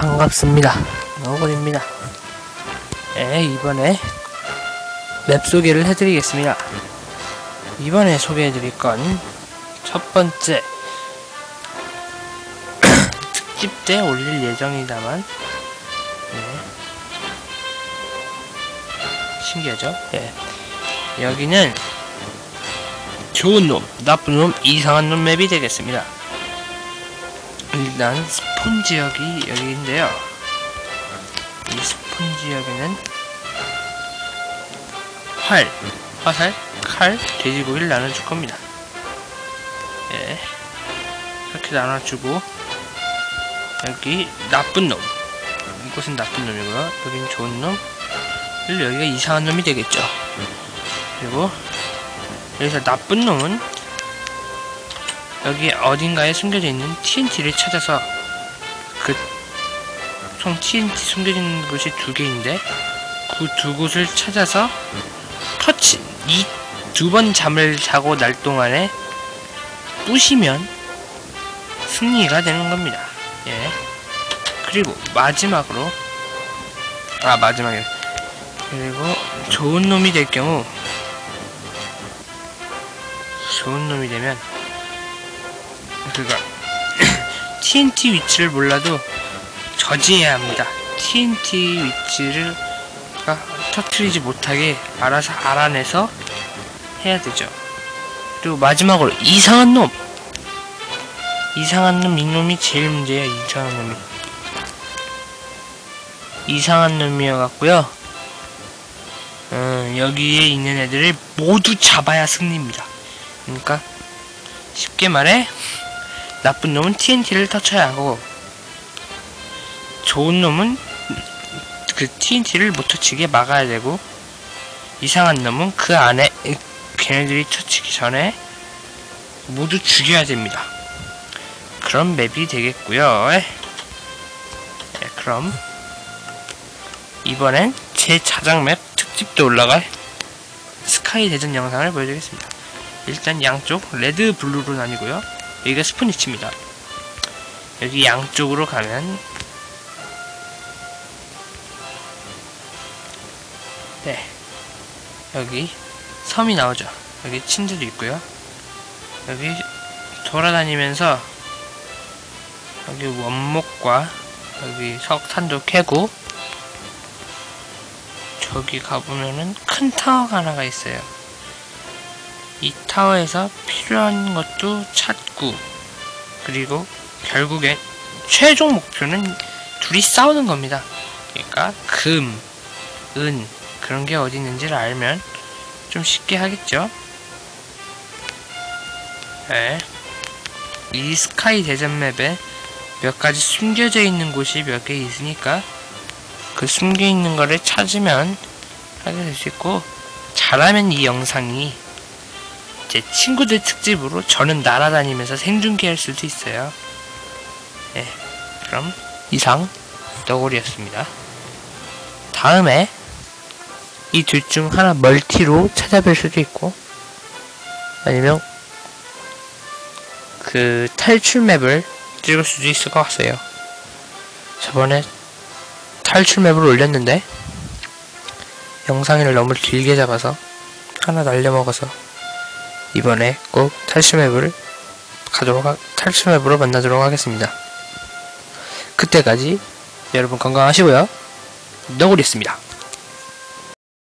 반갑습니다. 너구리입니다. 네, 이번에 맵 소개를 해드리겠습니다. 이번에 소개해드릴 건 첫 번째 특집 때 올릴 예정이다만 네. 신기하죠? 예. 여기는 좋은 놈, 나쁜 놈, 이상한 놈 맵이 되겠습니다. 일단 스폰 지역이 여기인데요. 이 스폰 지역에는 활, 화살, 칼, 돼지고기를 나눠줄 겁니다. 예. 이렇게 나눠주고 여기 나쁜 놈 이곳은 나쁜 놈이고요. 여기는 좋은 놈 여기가 이상한 놈이 되겠죠. 그리고 여기서 나쁜 놈은 여기 어딘가에 숨겨져 있는 TNT를 찾아서 그 총 TNT 숨겨진 곳이 두 개인데 그 두 곳을 찾아서 터치 이 두 번 잠을 자고 날 동안에 부시면 승리가 되는 겁니다. 예. 그리고 마지막으로 아 마지막에 그리고 좋은 놈이 될 경우 좋은 놈이 되면 그가 TNT 위치를 몰라도 저지해야 합니다. TNT 위치를 가 터트리지 못하게 알아서 알아내서 해야 되죠. 그리고 마지막으로 이상한 놈. 이상한 놈 이놈이 제일 문제야. 이상한 놈이. 이상한 놈이어갖고요. 음, 여기에 있는 애들을 모두 잡아야 승리입니다. 그러니까 쉽게 말해 나쁜 놈은 TNT를 터쳐야 하고 좋은 놈은 그 TNT를 못 터치게 막아야 되고 이상한 놈은 그 안에 걔네들이 터치기 전에 모두 죽여야 됩니다. 그런 맵이 되겠고요. 네, 그럼 이번엔 제 자작 맵 특집도 올라갈 스카이 대전 영상을 보여드리겠습니다. 일단 양쪽 레드 블루로 나뉘고요. 여기가 스푸니치입니다. 여기 양쪽으로 가면 네 여기 섬이 나오죠. 여기 침대도 있고요. 여기 돌아다니면서 여기 원목과 여기 석탄도 캐고 저기 가보면은 큰 타워가 하나가 있어요. 이 타워에서 필요한 것도 찾고 그리고 결국엔 최종 목표는 둘이 싸우는 겁니다. 그러니까 금, 은 그런 게 어디 있는지를 알면 좀 쉽게 하겠죠. 네. 이 스카이 대전 맵에 몇 가지 숨겨져 있는 곳이 몇 개 있으니까 그 숨겨 있는 거를 찾으면 하게 될 수 있고 잘하면 이 영상이 제 친구들 특집으로 저는 날아다니면서 생중계할 수도 있어요. 네, 그럼 이상 너구리였습니다. 다음에 이 둘 중 하나 멀티로 찾아뵐 수도 있고 아니면 그 탈출 맵을 찍을 수도 있을 것 같아요. 저번에 탈출 맵을 올렸는데 영상을 너무 길게 잡아서 하나 날려먹어서 이번에 꼭 탈출 맵을 가도록 하, 탈출 맵으로 만나도록 하겠습니다. 그때까지 여러분 건강하시고요. 너구리였습니다.